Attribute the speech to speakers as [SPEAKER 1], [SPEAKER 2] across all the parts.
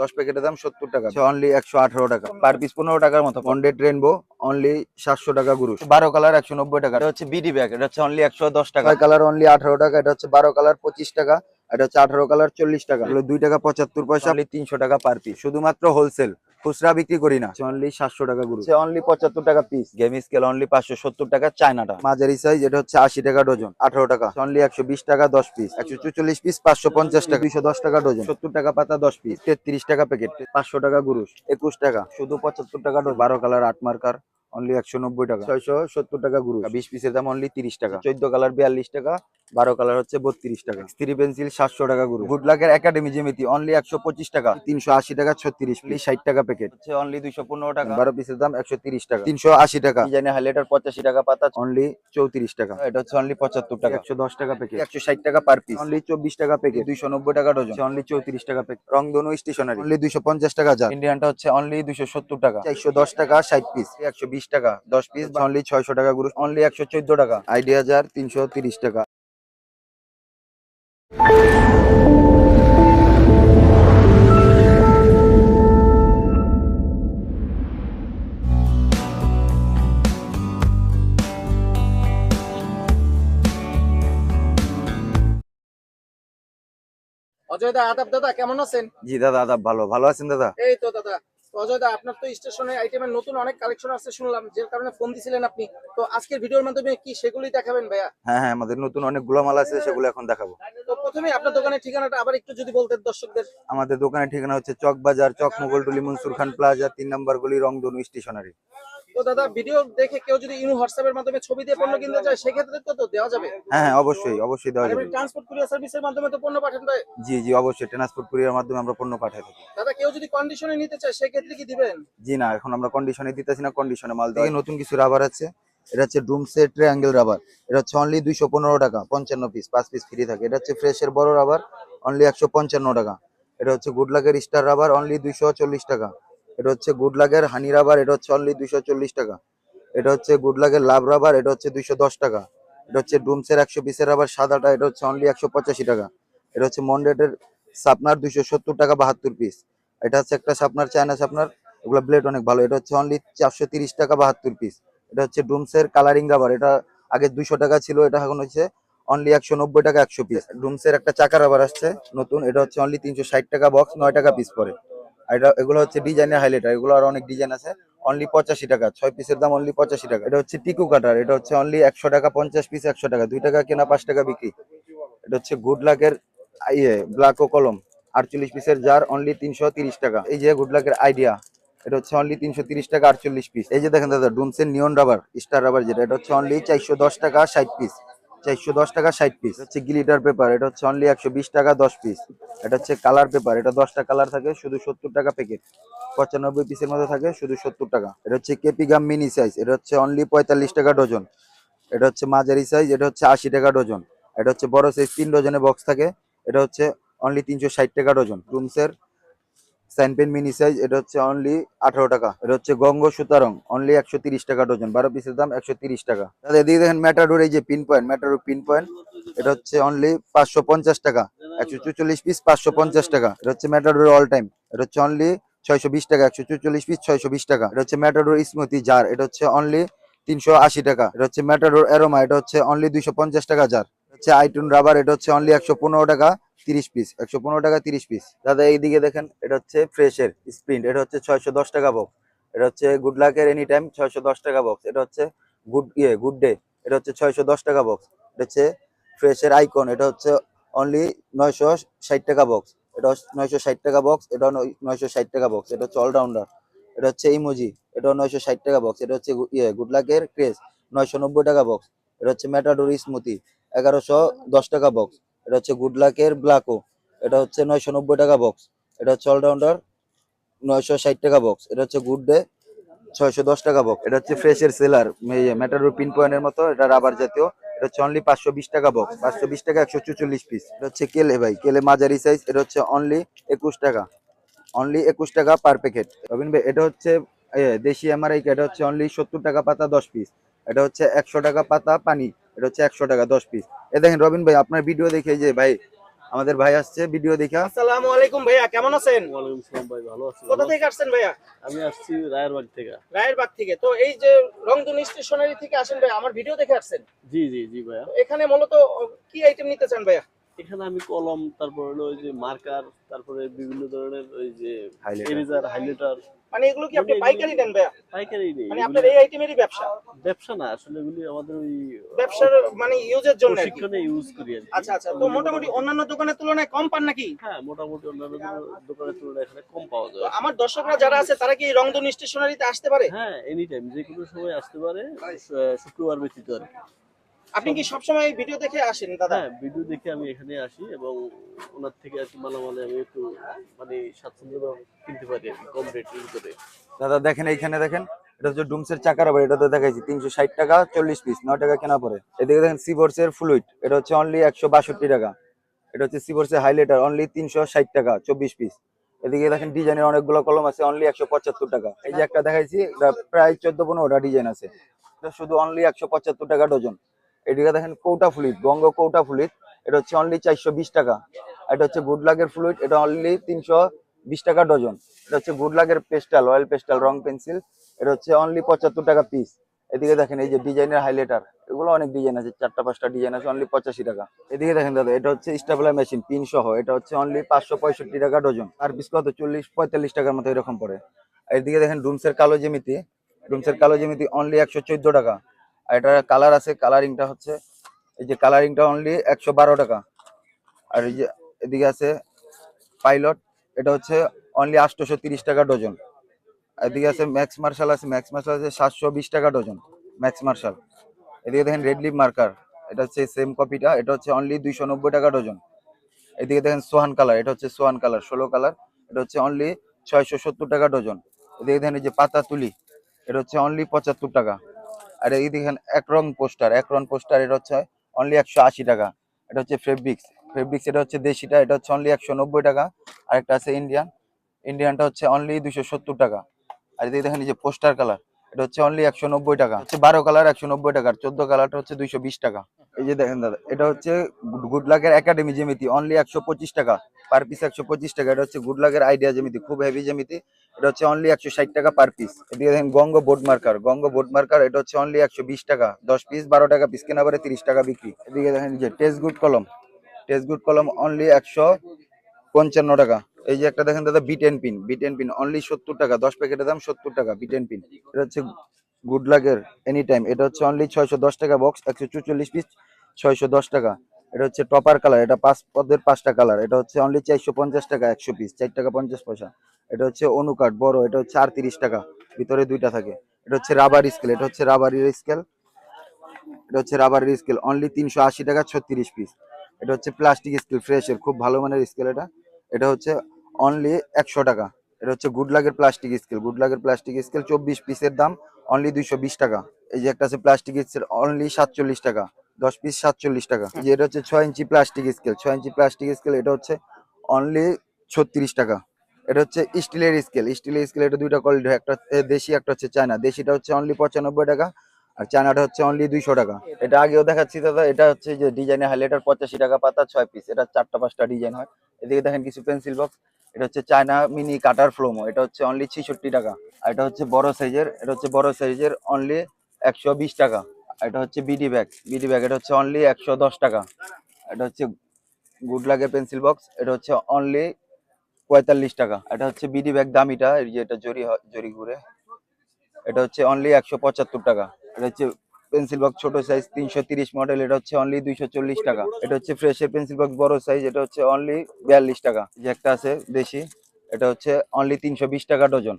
[SPEAKER 1] দশ প্যাকেটের দাম সত্তর টাকা। অনলি একশো আঠারো টাকা। পার পিস পনেরো টাকার মতো। পন্ডেড রেনবো অনলি সাতশো টাকা গুরু বারো কালার একশো নব্বই টাকা। এটা হচ্ছে বিডি ব্যাগ এটা হচ্ছে অনলি একশো দশ টাকা। কালার অনলি আঠারো টাকা এটা হচ্ছে বারো কালার পঁচিশ টাকা এটা হচ্ছে আঠারো কালার চল্লিশ টাকা। দুই টাকা পঁচাত্তর পয়সা। অনলি তিনশো টাকা পার পিস শুধুমাত্র হোলসেল খুচরা বিক্রি করি না। অনলি সাতশো টাকা গুরু। অনলি পঁচাত্তর টাকা পিস গেম স্কেল অনলি পাঁচশো সত্তর টাকা চায়নাটা। মাঝারি সাইজ এটা হচ্ছে আশি টাকা ডজন আঠারো টাকা। অনলি একশো বিশ টাকা দশ পিস একশো চুচল্লিশ পিস পাঁচশো পঞ্চাশ টাকা। দুইশো দশ টাকা ডজন সত্তর টাকা পাতা দশ পিস তেত্রিশ টাকা প্যাকেট পাঁচশো টাকা গুরুষ একুশ টাকা। শুধু পঁচাত্তর টাকা বারো কালার আট মার্কার অনলি একশো নব্বই টাকা। ছয়শো সত্তর টাকা গুরু বিশ পিসের দাম অনলি তিরিশ টাকা। চোদ্দ কালার বিয়াল্লিশ টাকা বারো কালার হচ্ছে বত্রিশ টাকা। স্ত্রী পেন্সিল সাতশো টাকা গুরু গুড লাকের একাডেমি জেমিতি অনলি একশো পঁচিশ টাকা। তিনশো আশি টাকা ছত্রিশ পিস ষাট টাকা প্যাকেট হচ্ছে অনলি দুইশো পনেরো টাকা। বারো পিসের দাম একশো তিরিশ টাকা। তিনশো আশি টাকা। ডিজাইনে হাইলাইটার পঁচাশি টাকা পাতা অনলি চৌত্রিশ টাকা। এটা হচ্ছে অনলি পঁচাত্তর টাকা। একশো দশ টাকা প্যাকেট একশো ষাট টাকা পার পিস অনলি চব্বিশ টাকা প্যাকেট দুইশো নব্বই টাকা ডজন অনলি চৌত্রিশ টাকা প্যাকেট রংধনু স্টেশনারি অনলি দুইশো পঞ্চাশ টাকা যা ইন্ডিয়ানটা হচ্ছে অনলি দুইশো সত্তর টাকা। চারশো দশ টাকা ষাট পিস একশো বিশ টাকা দশ পিস অনলি ছয়শো টাকা গুরু অনলি একশো চোদ্দ টাকা। আইডিয়া হাজার তিনশো তিরিশ টাকা।
[SPEAKER 2] অজয় দা আদাব দাদা কেমন আছেন?
[SPEAKER 1] জি দাদা আদাব ভালো। ভালো আছেন দাদা?
[SPEAKER 2] এই তো দাদা অজয় দা আপনার তো স্টেশনে আইটেমের নতুন অনেক কালেকশন আছে শুনলাম যে কারণে ফোন দিছিলেন আপনি। তো আজকের ভিডিওর মাধ্যমে কি সেগুলোই দেখাবেন ভাইয়া?
[SPEAKER 1] হ্যাঁ হ্যাঁ আমাদের নতুন অনেক মাল আছে সেগুলো এখন দেখাবো।
[SPEAKER 2] তো প্রথমে আপনার দোকানের ঠিকানাটা আবার একটু যদি বলতেন দর্শকদের।
[SPEAKER 1] আমাদের দোকানের ঠিকানা হচ্ছে চক বাজার চক মোগলটুলি মনসুর খান প্লাজা তিন নম্বর গলি রংধনু স্টেশনারি।
[SPEAKER 2] তো দাদা ভিডিও দেখে কেউ যদি ইনু হোয়াটসঅ্যাপের মাধ্যমে ছবি দিয়ে পণ্য কিনতে চায় সেক্ষেত্রে তো তো দেওয়া যাবে।
[SPEAKER 1] হ্যাঁ হ্যাঁ অবশ্যই অবশ্যই দেওয়া যাবে।
[SPEAKER 2] ট্রান্সপোর্ট কুরিয়ার সার্ভিসের মাধ্যমে তো পণ্য পাঠান ভাই।
[SPEAKER 1] জি জি অবশ্যই ট্রান্সপোর্ট কুরিয়ার মাধ্যমে আমরা পণ্য পাঠাই থাকি।
[SPEAKER 2] দাদা কেউ যদি কন্ডিশনে নিতে চায় সেক্ষেত্রে কি দিবেন?
[SPEAKER 1] জি না এখন আমরা কন্ডিশনে দিতেছি না কন্ডিশনে মাল দিয়ে নতুন কিছু রাবার আছে। এটা হচ্ছে ডুম সেট ট্রায়াঙ্গেল রাবার এটা হচ্ছে অনলি দুইশো পনেরো টাকা পঞ্চান্ন পিস পাঁচ পিস ফ্রি থাকে। এটা হচ্ছে ফ্রেশের বড় রাবার অনলি একশো পঞ্চান্ন টাকা। এটা হচ্ছে গুড লাগের স্টার রাবার অনলি দুইশো চল্লিশ টাকা। এটা হচ্ছে গুড লাগের হানি রাবার এটা হচ্ছে অনলি দুইশো চল্লিশ টাকা এটা হচ্ছে গুড লাগের লাভ রাবার এটা হচ্ছে দুইশো দশ টাকা এটা হচ্ছে ডুমসের একশো পিসের রাবার সাদাটা এটা হচ্ছে অনলি একশো পঁচাশি টাকা এটা হচ্ছে মন্ডেটের সাপনার দুইশো সত্তর টাকা বাহাত্তর পিস এটা হচ্ছে একটা সাপনার চায়না সাপনার এগুলো ব্লেড অনেক ভালো এটা হচ্ছে অনলি চারশো টাকা বাহাত্তর পিস এটা হচ্ছে ডুমসের কালারিং রাবার এটা আগে দুইশো টাকা ছিল এটা এখন হচ্ছে অনলি একশো নব্বই টাকা একশো পিস ডুমসের একটা চাকা রাবার আসছে নতুন এটা হচ্ছে অনলি তিনশো ষাট টাকা বক্স নয় টাকা পিস পরে এটা, এগুলো হচ্ছে ডিজাইনের হাইলাইটার এগুলো আর অনেক ডিজাইন আছে। অনলি পঁচাশি টাকা, ছয় পিসের দাম অনলি পঁচাশি টাকা। এটা হচ্ছে টিকু কাটার এটা হচ্ছে অনলি একশো টাকা, পঞ্চাশ পিস একশো টাকা, দুই টাকা কেনা, পাঁচ টাকা বিক্রি। এটা হচ্ছে গুড লাকের ইয়ে ব্ল্যাক ও কলম, আটচল্লিশ পিসের জার অনলি তিনশো টাকা। এই যে গুড লাকের আইডিয়া এটা হচ্ছে অনলি তিনশো টাকা, আটচল্লিশ পিস এই যে দেখেন দাদা ডুমসের নিয়ন রাবার স্টার রাবার যেটা, এটা হচ্ছে অনলি চারশো দশ টাকা, ষাট পিস চারশো দশ টাকা ষাট পিস হচ্ছে গ্লিটার পেপার এটা হচ্ছে অনলি একশো বিশ টাকা দশ পিস এটা হচ্ছে কালার পেপার এটা দশটা কালার থাকে, শুধু সত্তর টাকা প্যাকেট পঁচানব্বই পিসের মধ্যে থাকে, শুধু সত্তর টাকা। এটা হচ্ছে কেপি গাম মিনি সাইজ এটা হচ্ছে অনলি পঁয়তাল্লিশ টাকা ডজন এটা হচ্ছে মাঝারি সাইজ এটা হচ্ছে আশি টাকা ডজন এটা হচ্ছে বড় সাইজ তিন ডজনের বক্স থাকে। এটা হচ্ছে অনলি তিনশো ষাট টাকা ডজন রুমসের সাইনপেন মিনি সাইজ, এটা হচ্ছে অনলি আঠারো টাকা। এটা হচ্ছে গঙ্গ সুতারং অনলি একশো তিরিশ টাকা ডজন, বারো পিসের দাম একশো তিরিশ টাকা। দাদা এদিকে দেখেন ম্যাটাডোর এই যে pin point Matador pin point এটা হচ্ছে অনলি পাঁচশো পঞ্চাশ টাকা। একশো চুচল্লিশ পিস পাঁচশো পঞ্চাশ টাকা। এটা হচ্ছে ম্যাটাডোর অল টাইম এটা হচ্ছে অনলি ছয়শো বিশ টাকা, একশো চুচল্লিশ পিস ছয়শো বিশ টাকা। এটা হচ্ছে ম্যাটাডোর স্মুতি জার এটা হচ্ছে অনলি তিনশো আশি টাকা। এটা হচ্ছে ম্যাটাডোর অ্যারোমা এটা হচ্ছে অনলি দুইশো পঞ্চাশ টাকা জার হচ্ছে আইটুন রাবার এটা হচ্ছে অনলি একশো পনেরো টাকা তিরিশ পিস একশো পনেরো টাকা তিরিশ পিস দাদা এইদিকে দেখেন এটা হচ্ছে ফ্রেশের স্প্রিন্ট এটা হচ্ছে ছয়শো দশ টাকা বক্স এটা হচ্ছে গুড লাকের এনি টাইম ছয়শো দশ টাকা বক্স এটা হচ্ছে গুড ইয়ে গুড ডে এটা হচ্ছে ছয়শো দশ টাকা বক্স এটা হচ্ছে ফ্রেশের আইকন এটা হচ্ছে অনলি নয়শো ষাট টাকা বক্স এটা নয়শো ষাট টাকা বক্স এটা নয়শো ষাট টাকা বক্স এটা হচ্ছে অলরাউন্ডার এটা হচ্ছে ইমোজি এটা নয়শো ষাট টাকা বক্স এটা হচ্ছে ইয়ে গুড লাকের ক্রেস নয়শো নব্বই টাকা বক্স এটা হচ্ছে ম্যাটাডোর স্মুতি এগারোশো দশ টাকা বক্স এটা হচ্ছে গুড লাকের ব্ল্যাকো এটা হচ্ছে নয়শো নব্বই টাকা বক্স এটা হচ্ছে অলরাউন্ডার নয়শো ষাট টাকা বক্স এটা হচ্ছে গুড ডে ছয়শো দশ টাকা বক্স এটা হচ্ছে ফ্রেশের সেলার ম্যাটাডোর পিন পয়েন্টের মতো এটা রাবার জাতীয় এটা হচ্ছে অনলি পাঁচশো বিশ টাকা বক্স পাঁচশো বিশ টাকা একশো চুচল্লিশ পিস এটা হচ্ছে কেলে ভাই কেলে মাঝারি সাইজ এটা হচ্ছে অনলি একুশ টাকা অনলি একুশ টাকা পার প্যাকেট রবিন ভাই এটা হচ্ছে দেশি এমআরআই এটা হচ্ছে অনলি সত্তর টাকা পাতা দশ পিস এটা হচ্ছে একশো টাকা পাতা পানি এটা হচ্ছে একশো টাকা দশ পিস এ দেখেন রবিন ভাই আপনার ভিডিও দেখে যে ভাই আমাদের ভাই আসছে ভিডিও দেখা।
[SPEAKER 2] আসসালামু আলাইকুম ভাইয়া কেমন আছেন?
[SPEAKER 3] ওয়ালাইকুম সালাম ভাই ভালো আছি।
[SPEAKER 2] কোথা থেকে আসছেন ভাইয়া?
[SPEAKER 3] আমি আসছি রায়েরবাগ থেকে।
[SPEAKER 2] রায়ের বাগ থেকে। তো এই যে রংধনু স্টেশনারি থেকে আসেন ভাই আমার ভিডিও দেখে আসছেন?
[SPEAKER 3] জি জি জি ভাইয়া।
[SPEAKER 2] এখানে মূলত কি আইটেম নিতে চান ভাইয়া?
[SPEAKER 3] এখানে আমি কলম তারপর হলো ওই যে মার্কার তারপরে বিভিন্ন ধরনের ওই যে
[SPEAKER 1] Highlighter।
[SPEAKER 3] হাইলাইটার
[SPEAKER 2] মানে এগুলো কি আপনি পাইকারি নেন ভাইয়া?
[SPEAKER 3] পাইকারি নেই
[SPEAKER 2] মানে আপনার এই আইটেমেরই ব্যবসা?
[SPEAKER 3] ব্যবসা না আসলে এগুলি আমাদের ওই
[SPEAKER 2] ব্যবসার মানে ইউজের জন্য।
[SPEAKER 3] প্রশিক্ষণে ইউজ করি
[SPEAKER 2] আচ্ছা আচ্ছা তো মোটামুটি অন্যান্য দোকানের তুলনায় কম পান নাকি?
[SPEAKER 3] হ্যাঁ মোটামুটি অন্যান্য দোকানের- তুলনায় এখানে কম পাওয়া যায়।
[SPEAKER 2] আমার দর্শকরা যারা আছে তারা কি রংধনু স্টেশনারিতে আসতে পারে?
[SPEAKER 3] হ্যাঁ এনি টাইম যে কোনো সময় আসতে পারে শুক্রবার ব্যতীত আর
[SPEAKER 2] আপনি কি সবসময় ভিডিও দেখে আসেন দাদা?
[SPEAKER 3] হ্যাঁ ভিডিও দেখে আমি এখানে আসি এবং ওনার থেকে আর কি মালামালে আমি একটু মানে স্বাচ্ছন্দ্য কিনতে পারি আর কি কম রেটের ভিতরে।
[SPEAKER 1] দাদা দেখেন এইখানে দেখেন। এটা হচ্ছে ডুমসের চাকা রাবার এটা তো দেখাইছি তিনশো ষাট টাকা চল্লিশ পিস নয় টাকা কেনা পড়ে। এদিকে দেখেন সিবোর্স এর ফ্লুইড এটা হচ্ছে অনলি একশো বাষট্টি টাকা। এটা হচ্ছে সিবোর্স এর হাইলাইটার অনলি তিনশো ষাট টাকা চব্বিশ পিস এদিকে দেখেন ডিজাইনের অনেকগুলো কলম আছে অনলি একশো পঁচাত্তর টাকা। এই যে একটা দেখাইছি এটা প্রায় চোদ্দ পনেরোটা ডিজাইন আছে। এটা শুধু অনলি একশো পঁচাত্তর টাকা ডজন এদিকে দেখেন কৌটা ফ্লুইড গঙ্গ কৌটা ফ্লুইড এটা হচ্ছে অনলি চারশো বিশ টাকা। এটা হচ্ছে গুড লাগের ফ্লুইড এটা অনলি তিনশো বিশ টাকা ডজন। এটা হচ্ছে গুড লাগের পেস্টাল অয়েল পেস্টাল, রং পেন্সিল। এটা হচ্ছে অনলি পঁচাত্তর টাকা পিস এদিকে দেখেন এই যে ডিজাইনের হাইলাইটার এগুলো অনেক ডিজাইন আছে, চারটা পাঁচটা ডিজাইন আছে অনলি পঁচাশি টাকা। এদিকে দেখেন দাদা, এটা হচ্ছে স্টাবলার মেশিন পিন সহ, এটা হচ্ছে অনলি পাঁচশো পঁয়ষট্টি টাকা ডজন। আর পিস কত চল্লিশ পঁয়তাল্লিশ টাকার মতো এরকম পড়ে। এদিকে দেখেন ডুমসের কালো জেমিতি ডুমসের কালো জেমিতি অনলি একশো চোদ্দ টাকা। আর এটা কালার আছে কালারিংটা হচ্ছে, এই যে কালারিংটা অনলি একশো বারো টাকা। আর এই যে এদিকে আছে পাইলট এটা হচ্ছে অনলি আটশোশো তিরিশ টাকা ডজন এদিকে আছে ম্যাক্স মার্শাল আছে ম্যাক্স মার্শাল আছে সাতশো বিশ টাকা ডজন ম্যাক্স মার্শাল এদিকে দেখেন রেড লিপ মার্কার এটা হচ্ছে সেম কপিটা এটা হচ্ছে অনলি দুইশো নব্বই টাকা ডজন এদিকে দেখেন সোহান কালার এটা হচ্ছে সোহান কালার ষোলো কালার এটা হচ্ছে অনলি ছয়শো সত্তর টাকা ডজন এদিকে দেখেন এই যে পাতা তুলি, এটা হচ্ছে অনলি পঁচাত্তর টাকা। আর এই দেখেন, এক রং পোস্টার, এক রং পোস্টার এটা হচ্ছে অনলি একশো আশি টাকা। এটা হচ্ছে ফেব্রিক্স ফেব্রিক্স এটা হচ্ছে দেশিটা, এটা হচ্ছে অনলি একশো নব্বই টাকা। আর একটা আছে ইন্ডিয়ান ইন্ডিয়ানটা হচ্ছে অনলি দুশো সত্তর টাকা। আর এদিকে দেখেন, এই যে পোস্টার কালার, এটা হচ্ছে অনলি একশো নব্বই টাকা। হচ্ছে বারো কালার, একশো নব্বই টাকা, আর চোদ্দ কালারটা হচ্ছে দুইশো বিশ টাকা। এই যে দেখেন দাদা, এটা হচ্ছে গুড লাকের একাডেমি জ্যামিতি অনলি একশো পঁচিশ টাকা। পার পিস একশো পঁচিশ টাকা। এটা হচ্ছে গুড লাকের আইডিয়া জ্যামিতি, খুব হেভি জ্যামিতি। এটা হচ্ছে অনলি একশো ষাট টাকা পার পিস এদিকে দেখেন গঙ্গ বোর্ড মার্কার গঙ্গ বোর্ড মার্কার এটা হচ্ছে অনলি একশো বিশ টাকা। দশ পিস বারো টাকা পিস কেনা পরে তিরিশ টাকা বিক্রি। এদিকে দেখেন যে টেস্ট গুড কলম টেস্ট গুড কলম অনলি একশো পঞ্চান্ন টাকা। এই যে একটা দেখেন দাদা B ten pin B ten pin only সত্তর টাকা, দশ প্যাকেটের দাম সত্তর টাকা বিটেন পিন এটা হচ্ছে গুড লাগের এনি টাইম এটা হচ্ছে অনলি ছয়শো দশ টাকা বক্স একশো চুচল্লিশ পিস ছয়শো দশ টাকা। এটা হচ্ছে টপার কালার এটা পাঁচ পদের পাঁচটা কালার এটা হচ্ছে অনলি চারশো পঞ্চাশ টাকা একশো পিস চার টাকা পঞ্চাশ পয়সা এটা হচ্ছে অনুকাট বড় এটা হচ্ছে আটত্রিশ টাকা ভিতরে দুইটা থাকে এটা হচ্ছে রাবার স্কেল এটা হচ্ছে রাবারের স্কেল এটা হচ্ছে রাবারের স্কেল অনলি তিনশো আশি টাকা ছত্রিশ পিস এটা হচ্ছে প্লাস্টিক স্কেল ফ্রেশের খুব ভালো মানের স্কেল এটা এটা হচ্ছে অনলি একশো টাকা এটা হচ্ছে গুড লাগের প্লাস্টিক স্কেল গুড লাগের প্লাস্টিক স্কেল চব্বিশ পিসের দাম অনলি দুইশো বিশ টাকা এই যে একটা আছে প্লাস্টিক স্কেল অনলি সাতচল্লিশ টাকা দশ পিস সাতচল্লিশ টাকা। যে এটা হচ্ছে ছয় ইঞ্চি প্লাস্টিক স্কেল ছয় ইঞ্চি প্লাস্টিক স্কেল এটা হচ্ছে অনলি ছত্রিশ টাকা। এটা হচ্ছে স্টিলের স্কেল স্টিলের স্কেল এটা দুইটা কোয়ালিটি একটা হচ্ছে দেশি একটা হচ্ছে চায়না। দেশিটা হচ্ছে অনলি পঁচানব্বই টাকা আর চায়নাটা হচ্ছে অনলি দুইশো টাকা। এটা আগেও দেখাচ্ছি দাদা এটা হচ্ছে যে ডিজাইনের হাইলাইটার পঁচাশি টাকা পাতা ছয় পিস এটা চারটা পাঁচটা ডিজাইন হয়। এদিকে দেখেন কিছু পেন্সিল বক্স এটা হচ্ছে চায়না মিনি কাটার ফ্লোমো এটা হচ্ছে অনলি ছিষট্টি টাকা। আর এটা হচ্ছে বড় সাইজের এটা হচ্ছে বড় সাইজের অনলি একশো বিশ টাকা। এটা হচ্ছে বিডি ব্যাগ বিডি ব্যাগ এটা হচ্ছে অনলি একশো দশ টাকা এটা হচ্ছে গুড লাগে পেন্সিল বক্স এটা হচ্ছে অনলি পঁয়তাল্লিশ টাকা এটা হচ্ছে বিডি ব্যাগ দামিটা যে এটা জরি হয়- জরি ঘুরে এটা হচ্ছে অনলি একশো পঁচাত্তর টাকা এটা হচ্ছে পেন্সিল বক্স ছোট সাইজ তিনশো মডেল এটা হচ্ছে অনলি দুইশো চল্লিশ টাকা এটা হচ্ছে ফ্রেশের পেন্সিল বক্স বড় সাইজ এটা হচ্ছে অনলি বিয়াল্লিশ টাকা যে একটা আছে দেশি এটা হচ্ছে অনলি তিনশো বিশ টাকা ডজন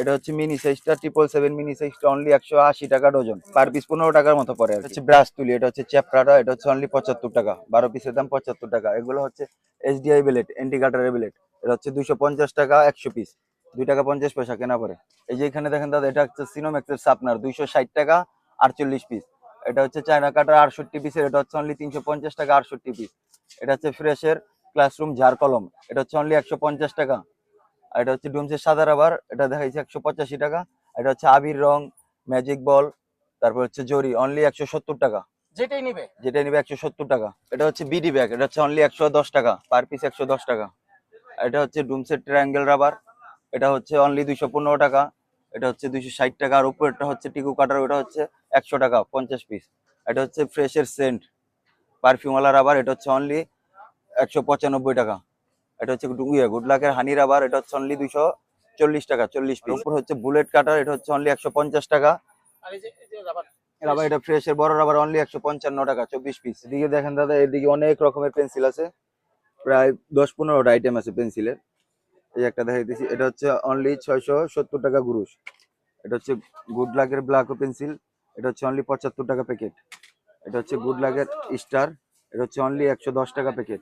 [SPEAKER 1] এটা হচ্ছে মিনি সাইজটা ট্রিপল সেভেন মিনি সাইজটা অনলি একশো আশি টাকা ডজন পার পিস পনেরো টাকার মতো এটা হচ্ছে ব্রাশ তুলি, এটা হচ্ছে চ্যাপড়াটা এটা হচ্ছে অনলি পঁচাত্তর টাকা। বারো পিসের দাম পঁচাত্তর টাকা। এগুলো হচ্ছে এসডিআই বিলেট এন্টি কাটারের বিলেট এটা হচ্ছে দুশো পঞ্চাশ টাকা, একশো পিস দুই টাকা পঞ্চাশ পয়সা কেনা পরে এই যে এখানে দেখেন দাদা, এটা হচ্ছে সিনোম্যাক্সের সাপনার দুইশো ষাট টাকা, আটচল্লিশ পিস এটা হচ্ছে চায়না কাটার আটষট্টি পিসের এটা হচ্ছে অনলি তিনশো পঞ্চাশ টাকা, আটষট্টি পিস এটা হচ্ছে ফ্রেশের ক্লাসরুম ঝাড় কলম। এটা হচ্ছে অনলি একশো পঞ্চাশ টাকা। আর এটা হচ্ছে ডুমসের সাদা রাবার এটা দেখাইছে একশো পঁচাশি টাকা। এটা হচ্ছে আবির রং ম্যাজিক বল তারপর হচ্ছে জরি অনলি একশো সত্তর টাকা।
[SPEAKER 2] যেটাই নিবে।
[SPEAKER 1] যেটাই নিবে একশো সত্তর টাকা। এটা হচ্ছে বিডি ব্যাগ এটা হচ্ছে অনলি একশো দশ টাকা পার পিস একশো দশ টাকা। এটা হচ্ছে ডুমসের ট্রায়াঙ্গেল রাবার এটা হচ্ছে অনলি দুইশো পনেরো টাকা। এটা হচ্ছে দুইশো ষাট টাকা আর উপরেরটা হচ্ছে টিকু কাটার ওটা হচ্ছে একশো টাকা পঞ্চাশ পিস এটা হচ্ছে ফ্রেশের সেন্ট পারফিউমওয়ালা রাবার এটা হচ্ছে অনলি একশো পঁচানব্বই টাকা। এটা হচ্ছে গুড লাকের হানি রাবার এটা হচ্ছে অনলি দুইশো চল্লিশ টাকা চল্লিশ পিস উপর হচ্ছে বুলেট কাটার এটা হচ্ছে অনলি একশো পঞ্চাশ টাকা।
[SPEAKER 2] রাবার
[SPEAKER 1] এটা ফ্রেশের বড় রাবার অনলি একশো পঞ্চান্ন টাকা চব্বিশ পিস এদিকে দেখেন দাদা এদিকে অনেক রকমের পেন্সিল আছে। প্রায় দশ পনেরোটা আইটেম আছে পেন্সিলের এই একটা দেখাইতেছি এটা হচ্ছে অনলি ছয়শো সত্তর টাকা গুরুষ এটা হচ্ছে গুড লাকের ব্ল্যাকো পেন্সিল এটা হচ্ছে অনলি পঁচাত্তর টাকা প্যাকেট এটা হচ্ছে গুড লাকের স্টার এটা হচ্ছে অনলি একশো দশ টাকা প্যাকেট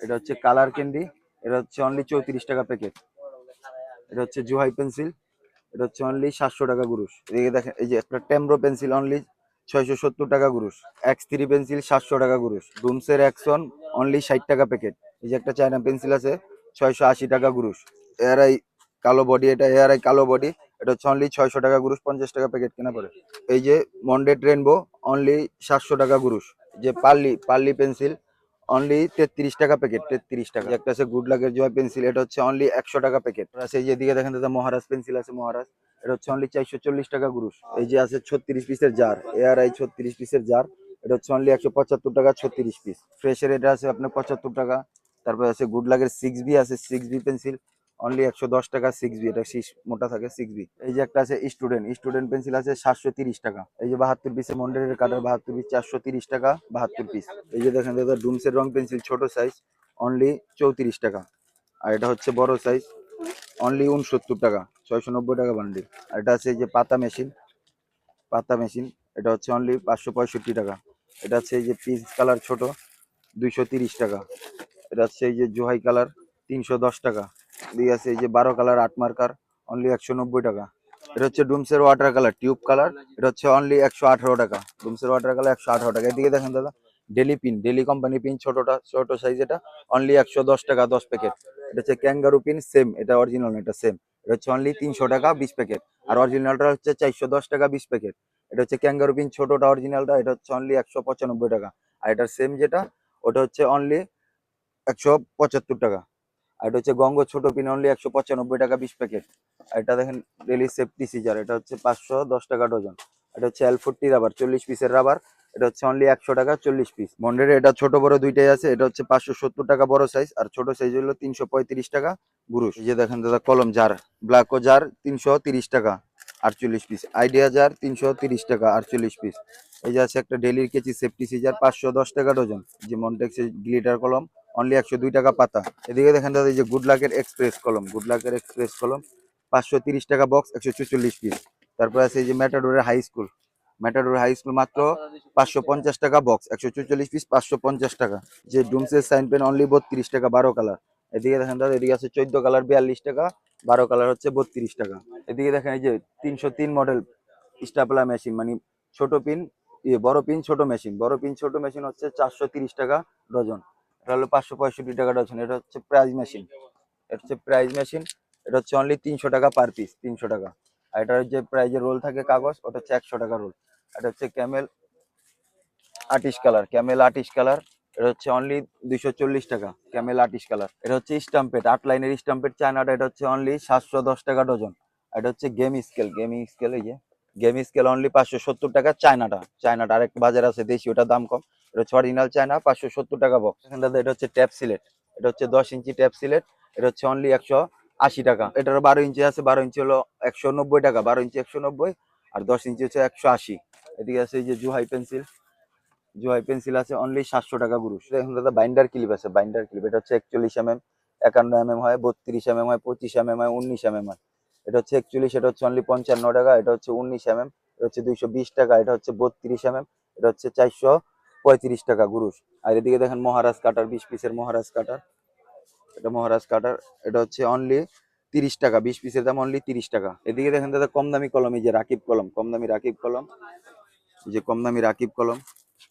[SPEAKER 1] এটা হচ্ছে কালার ক্যান্ডি এটা হচ্ছে অনলি চৌত্রিশ টাকা প্যাকেট এটা হচ্ছে জুহাই পেন্সিল এটা হচ্ছে অনলি সাতশো টাকা গুরুষ এদিকে দেখেন, এই যে একটা টেমব্রো পেন্সিল অনলি ছয়শো সত্তর টাকা গুরুষ এক্স থ্রি পেন্সিল সাতশো টাকা গুরুষ ডুমসের অ্যাকশন অনলি ষাট টাকা প্যাকেট এই যে একটা চায়না পেন্সিল আছে, ছয়শো আশি টাকা গুরুষ এআরআই কালো বডি এটা এআরআই কালো বডি এটা হচ্ছে অনলি ছয়শো টাকা গুরুষ পঞ্চাশ টাকা প্যাকেট কেনা পড়ে। এই যে মন্ডেট রেনবো অনলি সাতশো টাকা গুরুষ যে পার্লি পার্লি পেন্সিল অনলি তেত্রিশ টাকা প্যাকেট তেত্রিশ টাকা। একটা আছে গুড লাগের জয় পেন্সিল এটা হচ্ছে অনলি একশো টাকা প্যাকেট আছে এই যে দিকে দেখেন দাদা, মহারাজ পেন্সিল আছে, মহারাজ। এটা হচ্ছে অনলি চারশো চল্লিশ টাকা গুরুষ এই যে আছে ছত্রিশ পিসের জার এআর আই ছত্রিশ পিসের জার এটা হচ্ছে অনলি একশো পঁচাত্তর টাকা, ছত্রিশ পিস ফ্রেশের এটা আছে আপনার পঁচাত্তর টাকা। তারপরে আছে গুড লাগের সিক্স বি আছে সিক্স বি পেন্সিল অনলি একশো দশ টাকা সিক্স বি এটা মোটা থাকে সিক্স বি এই যে একটা আছে স্টুডেন্ট স্টুডেন্ট পেন্সিল আছে সাতশো তিরিশ টাকা। এই যে বাহাত্তর পিসের মন্ডের কাটার বাহাত্তর পিস চারশো তিরিশ টাকা, বাহাত্তর পিস এই যে দেখেন দাদা ডুমসের রং পেন্সিল ছোট সাইজ অনলি চৌত্রিশ টাকা। আর এটা হচ্ছে বড় সাইজ অনলি উনসত্তর টাকা, ছয়শো নব্বই টাকা বান্ডিল আর এটা আছে যে পাতা মেশিন পাতা মেশিন এটা হচ্ছে অনলি পাঁচশো পঁয়ষট্টি টাকা। এটা হচ্ছে এই যে পিস কালার ছোট, দুইশো তিরিশ টাকা। এটা হচ্ছে এই যে জোহাই কালার তিনশো দশ টাকা। দিয়ে আছে এই যে বারো কালার আট মার্কার অনলি একশো নব্বই টাকা। এটা হচ্ছে ডুমসের ওয়াটার কালার টিউব কালার এটা হচ্ছে অনলি একশো আঠারো টাকা। ডুমসের ওয়াটার কালার একশো আঠারো টাকা। এদিকে দেখেন দাদা Deli pin Deli company pin ছোটটা, ছোট সাইজ এটা অনলি একশো দশ টাকা, দশ প্যাকেট এটা হচ্ছে ক্যাঙ্গারু পিন সেম এটা অরিজিনাল এটা সেম এটা হচ্ছে অনলি তিনশো টাকা, বিশ প্যাকেট আর অরিজিনালটা হচ্ছে চারশো দশ টাকা, বিশ প্যাকেট এটা হচ্ছে ক্যাঙ্গারু পিন ছোটটা অরিজিনালটা এটা হচ্ছে অনলি একশো পঁচানব্বই টাকা। আর এটার সেম যেটা, ওটা হচ্ছে অনলি একশো পঁচাত্তর টাকা। আর এটা হচ্ছে গঙ্গ ছোট পিন অনলি একশো পঁচানব্বই টাকা বিশ প্যাকেট আর এটা দেখেন ডেলি সেফটি সিজার এটা হচ্ছে পাঁচশো দশ টাকা ডজন এটা হচ্ছে এল ফোরটি রাবার চল্লিশ পিসের রাবার এটা হচ্ছে অনলি একশো টাকা চল্লিশ পিস মন্ডের এটা ছোট বড় দুইটাই আছে, এটা হচ্ছে পাঁচশো সত্তর টাকা বড় সাইজ আর ছোট সাইজ হলো তিনশো পঁয়ত্রিশ টাকা গুরুষ যে দেখেন দাদা, কলম জার ব্ল্যাকো জার তিনশো তিরিশ টাকা, আটচল্লিশ পিস আইডিয়া জার তিনশো তিরিশ টাকা, আটচল্লিশ পিস এই যে আছে একটা ডেলির কেচি সেফটি সিজার পাঁচশো দশ টাকা ডজন যে মন্টেক্সের গ্লিটার কলম অনলি একশো দুই টাকা পাতা। এদিকে দেখেন দাদা, এই যে গুড লাকের এক্সপ্রেস কলম। গুড লাকের এক্সপ্রেস কলম, পাঁচশো তিরিশ টাকা বক্স একশো চুচল্লিশ পিস তারপরে আছে এই যে ম্যাটাডোরের high school Matador high school মাত্র পাঁচশো পঞ্চাশ টাকা বক্স একশো চুচল্লিশ পিস পাঁচশো পঞ্চাশ টাকা। যে ডুমসের সাইন পেন অনলি বত্রিশ টাকা, বারো কালার এদিকে দেখেন দাদা, এদিকে আছে চোদ্দ কালার বিয়াল্লিশ টাকা, বারো কালার হচ্ছে বত্রিশ টাকা। এদিকে দেখেন এই যে তিনশো তিন মডেল স্টাপলা মেশিন মানে ছোট পিন ইয়ে বড় পিন ছোট মেশিন বড় পিন ছোট মেশিন হচ্ছে চারশো টাকা ডজন। এটা হলো পাঁচশো পঁয়ষট্টি টাকা ডজন এটা হচ্ছে প্রাইজ মেশিন এটা হচ্ছে প্রাইজ মেশিন এটা হচ্ছে অনলি তিনশো টাকা পার পিস তিনশো টাকা। আর এটার যে প্রাইজের রোল থাকে কাগজ, ওটা হচ্ছে একশো টাকা রোল এটা হচ্ছে Camel artist colour Camel artist colour এটা হচ্ছে অনলি দুইশো চল্লিশ টাকা ক্যামেল আর্টিস্ট কালার এটা হচ্ছে স্টাম্পেড আট লাইনের স্টাম্পেড চায়নাটা এটা হচ্ছে অনলি সাতশো দশ টাকা ডজন এটা হচ্ছে গেম স্কেল গেম স্কেল এই যে গেম স্কেল অনলি পাঁচশো সত্তর টাকা, চায়নাটা চায়নাটা আরেক বাজার আছে দেশি ওটা দাম কম। এটা হচ্ছে অরিজিনাল চায়না পাঁচশো সত্তর টাকা বক্স এখানে দাদা এটা হচ্ছে ট্যাপ সিলেট এটা হচ্ছে দশ ইঞ্চি ট্যাপ সিলেট এটা হচ্ছে অনলি একশো আশি টাকা এটার বারো ইঞ্চি আছে বারো ইঞ্চি হলো একশো নব্বই টাকা বারো ইঞ্চি একশো নব্বই আর দশ ইঞ্চি হচ্ছে একশো আশি এদিকে আছে এই যে জুহাই পেন্সিল জুহাই পেন্সিল আছে অনলি সাতশো টাকা গুরুষ এখন দাদা বাইন্ডার ক্লিপ আছে বাইন্ডার ক্লিপ এটা হচ্ছে একচল্লিশ এম এম একান্ন এম এম হয় বত্রিশ এম এম হয় পঁচিশ এম এম হয় উনিশ এম এম হয় এটা হচ্ছে একচল্লিশ এটা হচ্ছে অনলি পঞ্চান্ন টাকা এটা হচ্ছে উনিশ এম এম এটা হচ্ছে দুইশো বিশ টাকা এটা হচ্ছে বত্রিশ এম এম এটা হচ্ছে চারশো পঁয়ত্রিশ টাকা গুরুষ আর এদিকে দেখেন মহারাজ কাটার, বিশ পিসের মহারাজ কাটার। এটা মহারাজ কাটার, এটা হচ্ছে অনলি তিরিশ টাকা, বিশ পিসের দাম অনলি তিরিশ টাকা। এদিকে দেখেন দাদা কম দামি কলম, এই যে রাকিব কলম কম দামি রাকিব কলম, এই যে কম দামি রাকিব কলম,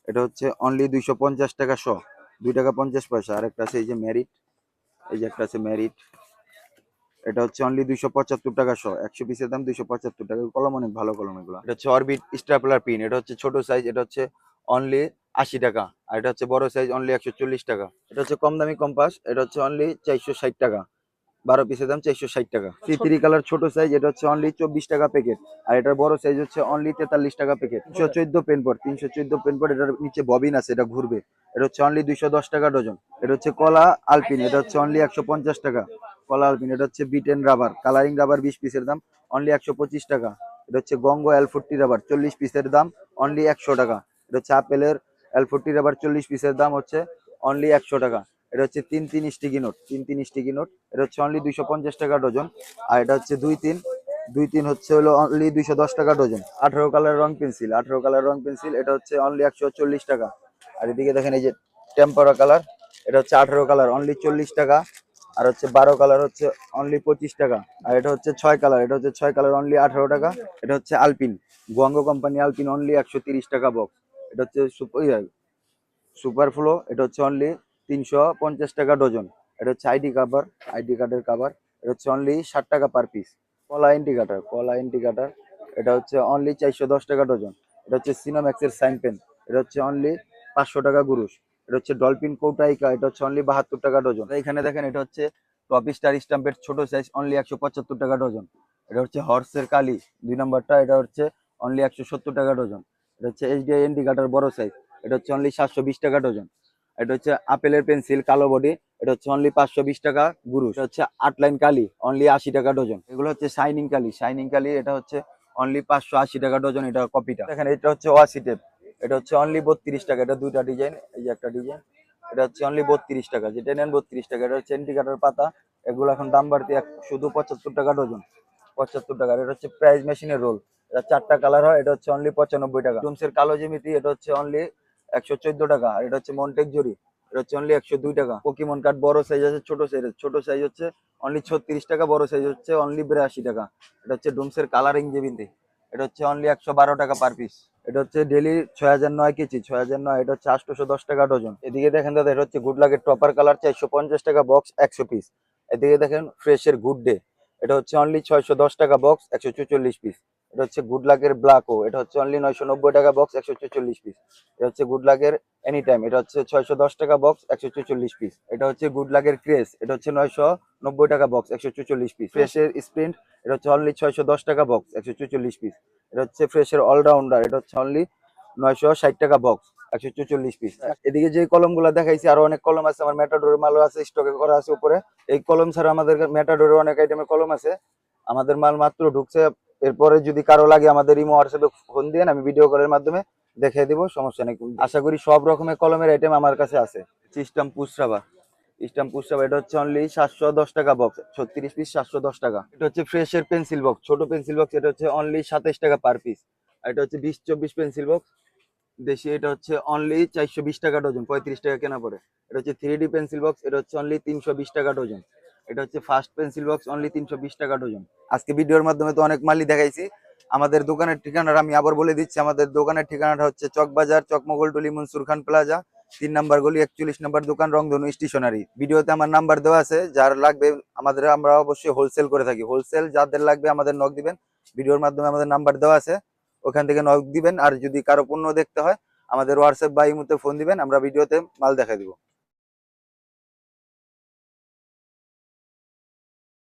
[SPEAKER 1] এটা হচ্ছে অনলি দুইশো পঞ্চাশ টাকা শ, দুই টাকা পঞ্চাশ পয়সা। আর একটা আছে এই যে মেরিট এই যে একটা আছে মেরিট এটা হচ্ছে অনলি দুইশো পঁচাত্তর টাকা শ, একশো পিসের দাম দুইশো পঁচাত্তর টাকা। কলম অনেক ভালো কলম এগুলো। এটা হচ্ছে অরবিট স্টাপলার পিন এটা হচ্ছে ছোট সাইজ এটা হচ্ছে অনলি আশি টাকা আর এটা হচ্ছে বড় সাইজ অনলি একশো চল্লিশ টাকা এটা হচ্ছে কম দামি কম্পাস এটা হচ্ছে অনলি চারশো ষাট টাকা বারো পিসের দাম চারশো ষাট টাকা সি থ্রি কালার ছোট সাইজ এটা হচ্ছে অনলি চব্বিশ টাকা প্যাকেট আর এটার বড় সাইজ হচ্ছে অনলি তেতাল্লিশ টাকা প্যাকেট তিনশো চোদ্দ পেন পর তিনশো চোদ্দ পেন পর এটার নিচে ববিন আছে এটা ঘুরবে এটা হচ্ছে অনলি দুইশো দশ টাকা ডজন এটা হচ্ছে কলা আলপিন এটা হচ্ছে অনলি একশো পঞ্চাশ টাকা কলা আলপিন এটা হচ্ছে বিটেন রাবার কালারিং রাবার বিশ পিসের দাম অনলি একশো পঁচিশ টাকা এটা হচ্ছে গঙ্গো এল ফোরটি রাবার চল্লিশ পিসের দাম অনলি একশো টাকা এটা হচ্ছে আপেলের এল ফোরটি রাবার চল্লিশ পিসের দাম হচ্ছে অনলি একশো টাকা। এটা হচ্ছে তিন তিন স্টিকি নোট, তিন তিন স্টিকি নোট। এটা হচ্ছে অনলি দুইশো পঞ্চাশ টাকা ডজন আর এটা হচ্ছে দুই তিন দুই তিন হচ্ছে হলো অনলি দুইশো দশ টাকা ডজন আঠারো কালার রং পেন্সিল আঠারো কালার রং পেন্সিল এটা হচ্ছে অনলি একশো চল্লিশ টাকা। আর এদিকে দেখেন এই যে টেম্পারা কালার এটা হচ্ছে আঠারো কালার অনলি চল্লিশ টাকা। আর হচ্ছে বারো কালার হচ্ছে অনলি পঁচিশ টাকা। আর এটা হচ্ছে ছয় কালার, এটা হচ্ছে ছয় কালার অনলি আঠারো টাকা। এটা হচ্ছে আলপিন গুয়াঙ্গো কোম্পানি আলপিন অনলি একশো টাকা বক্স এটা হচ্ছে সুপার ফ্লো এটা হচ্ছে অনলি তিনশো পঞ্চাশ টাকা ডজন এটা হচ্ছে আইডি কাভার আইডি কার্ডের কাভার এটা হচ্ছে অনলি ষাট টাকা পার পিস কলা ইন্ডিকেটার কলা ইন্ডিকেটার এটা হচ্ছে অনলি চারশো দশ টাকা ডজন এটা হচ্ছে সিনোম্যাক্সের সাইন পেন এটা হচ্ছে অনলি পাঁচশো টাকা গুরুষ এটা হচ্ছে ডলফিন কৌটাইকা এটা হচ্ছে অনলি বাহাত্তর টাকা ডজন এখানে দেখেন এটা হচ্ছে টপ স্টার স্টাম্পের ছোট সাইজ অনলি একশো পঁচাত্তর টাকা ডজন এটা হচ্ছে হর্সের কালি দুই নাম্বারটা এটা হচ্ছে অনলি একশো সত্তর টাকা ডজন এটা হচ্ছে এইচডিআই ইন্ডিকেটার বড় সাইজ এটা হচ্ছে অনলি সাতশো বিশ টাকা ডজন এটা হচ্ছে আপেলের পেন্সিল কালো বডি এটা হচ্ছে অনলি পাঁচশো বিশ টাকা গুরু এটা হচ্ছে আট লাইন কালি অনলি আশি টাকা ডজন এগুলো হচ্ছে শাইনিং কালি শাইনিং কালি এটা হচ্ছে অনলি পাঁচশো আশি টাকা ডজন এটা কপিটা দেখেন এটা হচ্ছে ওয়াসি টেপ এটা হচ্ছে অনলি বত্রিশ টাকা এটা দুইটা ডিজাইন এই যে একটা ডিজাইন এটা হচ্ছে অনলি বত্রিশ টাকা যেটা নেন বত্রিশ টাকা এটা হচ্ছে এন্টিকাটার পাতা এগুলো এখন দাম বাড়তি শুধু পঁচাত্তর টাকা ডজন পঁচাত্তর টাকা এটা হচ্ছে প্রাইস মেশিনের রোল এটা চারটা কালার হয় এটা হচ্ছে অনলি পঁচানব্বই টাকা ডুমসের কালো জিমিতি এটা হচ্ছে অনলি একশো চোদ্দ টাকা আর এটা হচ্ছে মন্টেক জরি এটা হচ্ছে অনলি একশো দুই টাকা পোকিমন কার্ড বড় সাইজ আছে ছোট সাইজ ছোট সাইজ হচ্ছে অনলি ছত্রিশ টাকা বড় সাইজ হচ্ছে অনলি বিরাশি টাকা এটা হচ্ছে ডুমসের কালারিং জিমিতি এটা হচ্ছে অনলি একশো বারো টাকা পার পিস এটা হচ্ছে ডেলি ছয় হাজার নয় কেজি ছয় হাজার নয় এটা হচ্ছে আটশোশো দশ টাকা ডজন এদিকে দেখেন দাদা এটা হচ্ছে গুড লাগের টপার কালার চারশো পঞ্চাশ টাকা বক্স একশো পিস এদিকে দেখেন ফ্রেশের গুড ডে এটা হচ্ছে অনলি ছয়শো দশ টাকা বক্স একশো চুচল্লিশ পিস এটা হচ্ছে গুড লাগের ব্ল্যাকও এটা হচ্ছে অনলি নয়শো নব্বই টাকা বক্স একশো পিস এটা হচ্ছে গুড লাগের এনি টাইম এটা হচ্ছে ছয়শো দশ টাকা বক্স একশো পিস এটা হচ্ছে গুড লাগের ক্রেস এটা হচ্ছে নয়শো নব্বই টাকা বক্স একশো চুচল্লিশ পিস ফ্রেশের স্প্রিন্ট এটা হচ্ছে অনলি ছয়শো দশ টাকা বক্স একশো পিস এটা হচ্ছে ফ্রেশের অলরাউন্ডার এটা হচ্ছে অনলি নয়শো ষাট টাকা বক্স একশো চুচল্লিশ পিস এদিকে যে কলমগুলো দেখাইছি, আরও অনেক কলম আছে। আমার মেটাডোর মালও আছে স্টকে করা আছে উপরে। এই কলম ছাড়া আমাদের মেটাডোরে অনেক আইটেমের কলম আছে। আমাদের মাল মাত্র ঢুকছে এরপরে যদি কারও লাগে আমাদের ইমো, হোয়াটসঅ্যাপে ফোন দিয়ে আমি ভিডিও কলের মাধ্যমে দেখিয়ে দিব, সমস্যা নেই। আশা করি সব রকমের কলমের আইটেম আমার কাছে আছে। সিস্টেম পুষরাবা স্টাম পুষরাবা এটা হচ্ছে অনলি সাতশো দশ টাকা বক্স ছত্রিশ পিস সাতশো দশ টাকা। এটা হচ্ছে ফ্রেশের পেন্সিল বক্স ছোট পেন্সিল বক্স এটা হচ্ছে অনলি সাতাইশ টাকা পার পিস আর এটা হচ্ছে বিশ চব্বিশ পেন্সিল বক্স দেশি, এটা হচ্ছে অনলি চারশো বিশ টাকা ডজন পঁয়ত্রিশ টাকা কেনা পড়ে। এটা হচ্ছে থ্রি ডি পেন্সিল বক্স এটা হচ্ছে অনলি তিনশো বিশ টাকা ডজন এটা হচ্ছে ফার্স্ট পেন্সিল বক্স অনলি তিনশো বিশ টাকা ডজন আজকে ভিডিওর মাধ্যমে তো অনেক মালই দেখাইছি। আমাদের দোকানের ঠিকানাটা আমি আবার বলে দিচ্ছি। আমাদের দোকানের ঠিকানাটা হচ্ছে চকবাজার চকমগলটুলি মনসুর খান প্লাজা তিন নাম্বার গলি, একচল্লিশ নাম্বার দোকান, রংধনু স্টেশনারি ভিডিওতে আমার নাম্বার দেওয়া আছে। যার লাগবে, আমাদের আমরা অবশ্যই হোলসেল করে থাকি। হোলসেল যাদের লাগবে আমাদের নক দিবেন। ভিডিওর মাধ্যমে আমাদের নাম্বার দেওয়া আছে। ওখান থেকে নক দিবেন। আর যদি কারও পণ্য দেখতে হয়, আমাদের হোয়াটসঅ্যাপ বা ইমোতে ফোন দিবেন। আমরা ভিডিওতে মাল দেখাই দিব।